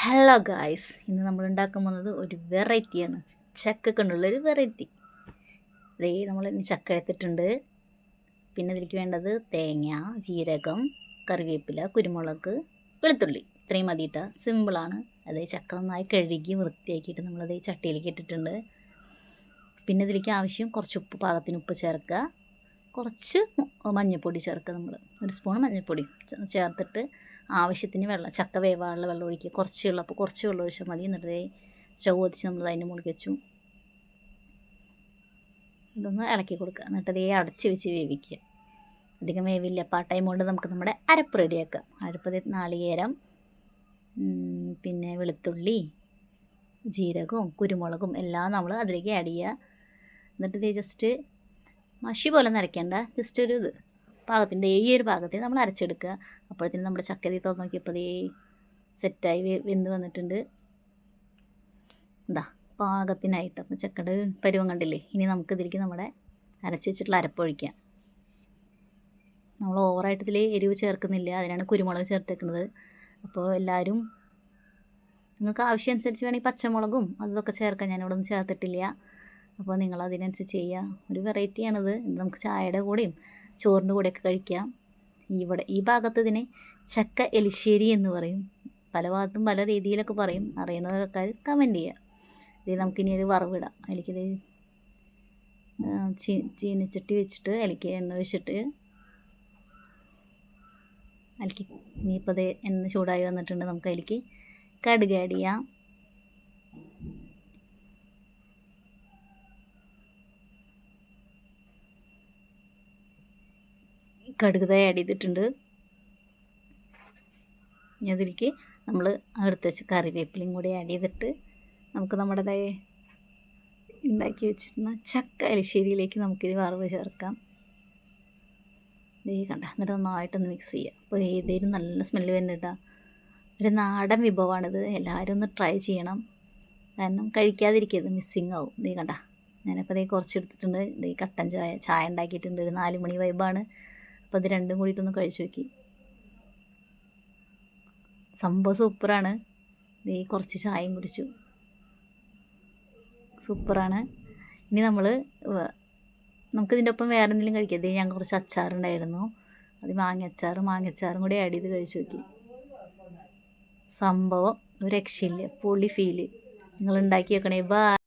Hello guys ഇന്ന് നമ്മൾ ഉണ്ടാക്കാൻ പോകുന്നത് ഒരു വെറൈറ്റിയാണ് ചക്ക കൊണ്ടുള്ള ഒരു വെറൈറ്റി അതേ നമ്മൾ ചക്ക എടുത്തിട്ടുണ്ട്. പിന്നെ ഇതിലേക്ക് വേണ്ടത് തേങ്ങ ജീരകം കറിവേപ്പില കുരുമുളക് വെളുത്തുള്ളി. ഇത്രയും മതിയിട്ട സിമ്പിളാണ് അതേ ചക്ക നന്നായി കഴുകി വൃത്തിയാക്കിയിട്ട് നമ്മളത് ചട്ടിയിലേക്ക് ഇട്ടിട്ടുണ്ട്. പിന്നെ ഇതിലേക്ക് ആവശ്യം കുറച്ച് ഉപ്പ് പാകത്തിന് ഉപ്പ് ചേർക്കുക. കുറച്ച് മഞ്ഞൾപ്പൊടി ചേർക്കുക നമ്മൾ ഒരു സ്പൂൺ മഞ്ഞൾപ്പൊടി ചേർത്തിട്ട് ആവശ്യത്തിന് വെള്ളം ചക്ക വേവാനുള്ള വെള്ളം ഒഴിക്കുക. കുറച്ച് വെള്ളം അപ്പോൾ കുറച്ച് വെള്ളം ഒഴിച്ചാൽ മതി. എന്നിട്ട് സ്റ്റൗ കത്തിച്ച് നമ്മൾ അതിന്റെ മുകളിൽ വെച്ചു. ഇതൊന്ന് ഇളക്കി കൊടുക്കുക. എന്നിട്ട് അതേ അടച്ച് വെച്ച് വേവിക്കുക. അധികം വേവില്ല. അപ്പോൾ ആ ടൈം കൊണ്ട് നമുക്ക് നമ്മുടെ അരപ്പ് റെഡിയാക്കാം അരപ്പ് നാളികേരം പിന്നെ വെളുത്തുള്ളി ജീരകവും കുരുമുളകും എല്ലാം നമ്മൾ അതിലേക്ക് ആഡ് ചെയ്യുക. എന്നിട്ട് ഇത് ജസ്റ്റ് മഷി പോലെ നരയ്ക്കേണ്ട. ജസ്റ്റ് ഒരു ഇത്. പാകത്തിന്റെ ഈ ഒരു പാകത്തിൽ നമ്മൾ അരച്ചെടുക്കുക. അപ്പോഴത്തേനും നമ്മുടെ ചക്കരി തുറന്ന് നോക്കിയപ്പോൾ ഈ സെറ്റായി വെന്ത് വന്നിട്ടുണ്ട്. എന്താ പാകത്തിനായിട്ട് അപ്പം ചക്കയുടെ പരുവം കണ്ടില്ലേ? ഇനി നമുക്ക് ഇതിലേക്ക് നമ്മുടെ അരച്ച് വെച്ചിട്ടുള്ള അരപ്പൊഴിക്കാം നമ്മൾ ഓവറായിട്ട് ഇതിൽ എരിവ് ചേർക്കുന്നില്ല. അതിനാണ് കുരുമുളക് ചേർത്തേക്കുന്നത്. അപ്പോൾ എല്ലാവരും നിങ്ങൾക്ക് ആവശ്യം അനുസരിച്ച് വേണമെങ്കിൽ പച്ചമുളകും അതൊക്കെ ചേർക്കാൻ ഞാനിവിടെ ഒന്നും ചേർത്തിട്ടില്ല. അപ്പോൾ നിങ്ങൾ അതിനനുസരിച്ച് ചെയ്യുക. ഒരു വെറൈറ്റിയാണിത്. നമുക്ക് ചായയുടെ കൂടെയും ചോറിന്റെ കൂടെയൊക്കെ കഴിക്കാം. ഇവിടെ ഈ ഭാഗത്ത് ഇതിനെ ചക്ക എലിശ്ശേരി എന്ന് പറയും. പല ഭാഗത്തും പല രീതിയിലൊക്കെ പറയും. അറിയുന്നവരൊക്കെ കമന്റ് ചെയ്യുക. ഇത് നമുക്കിനി ഒരു വറവിടാം. എനിക്കിത് ചീ ചീനിച്ചട്ടി വെച്ചിട്ട് അലക്കി എണ്ണ വെച്ചിട്ട് അതിലേക്ക് ഇനിയിപ്പോൾ അത് എണ്ണ ചൂടായി വന്നിട്ടുണ്ട്. നമുക്ക് അതിലേക്ക് കടുക് ആഡ് ചെയ്യാം. കടുക് ആഡ് ചെയ്തിട്ടുണ്ട്. ഇനി അതിലേക്ക് നമ്മൾ എടുത്ത് വെച്ച് കറിവേപ്പിലയും കൂടി ആഡ് ചെയ്തിട്ട് നമുക്ക് നമ്മുടേതായ ഉണ്ടാക്കി വെച്ചിരുന്ന ചക്ക എലിശ്ശേരിയിലേക്ക് നമുക്കിത് വറവ് ചേർക്കാം. ഇതേ കണ്ട എന്നിട്ട് നന്നായിട്ടൊന്ന് മിക്സ് ചെയ്യുക അപ്പോൾ ഏതേലും നല്ല സ്മെല്ല് വരുന്നുണ്ടാ ഒരു നാടൻ വിഭവമാണിത്. എല്ലാവരും ഒന്ന് ട്രൈ ചെയ്യണം. കാരണം കഴിക്കാതിരിക്കരുത് മിസ്സിങ് ആവും. ദേ കണ്ട ഞാനിപ്പോൾ ദേ കുറച്ച് എടുത്തിട്ടുണ്ട്. ദേ കട്ടൻ ചായ ചായ ഉണ്ടാക്കിയിട്ടുണ്ട്. ഒരു നാല് മണി വൈബാണ് അപ്പോൾ ഇത് രണ്ടും കൂടിയിട്ടൊന്ന് കഴിച്ചു നോക്കി. സംഭവം സൂപ്പറാണ്. ദേ കുറച്ച് ചായയും കുടിച്ചു. സൂപ്പറാണ്. ഇനി നമ്മൾ നമുക്കിതിന്റെ ഒപ്പം വേറെ എന്തെങ്കിലും കഴിക്കാം. ദേ ഞാൻ കുറച്ച് അച്ചാറുണ്ടായിരുന്നു അത് മാങ്ങ മാങ്ങച്ചാറും മാങ്ങ അച്ചാറും കൂടി ആഡ് ചെയ്ത് കഴിച്ചു നോക്കി. സംഭവം ഒരു രക്ഷയില്ല. പൊളി ഫീൽ നിങ്ങൾ ഉണ്ടാക്കി വെക്കണേ. ബാ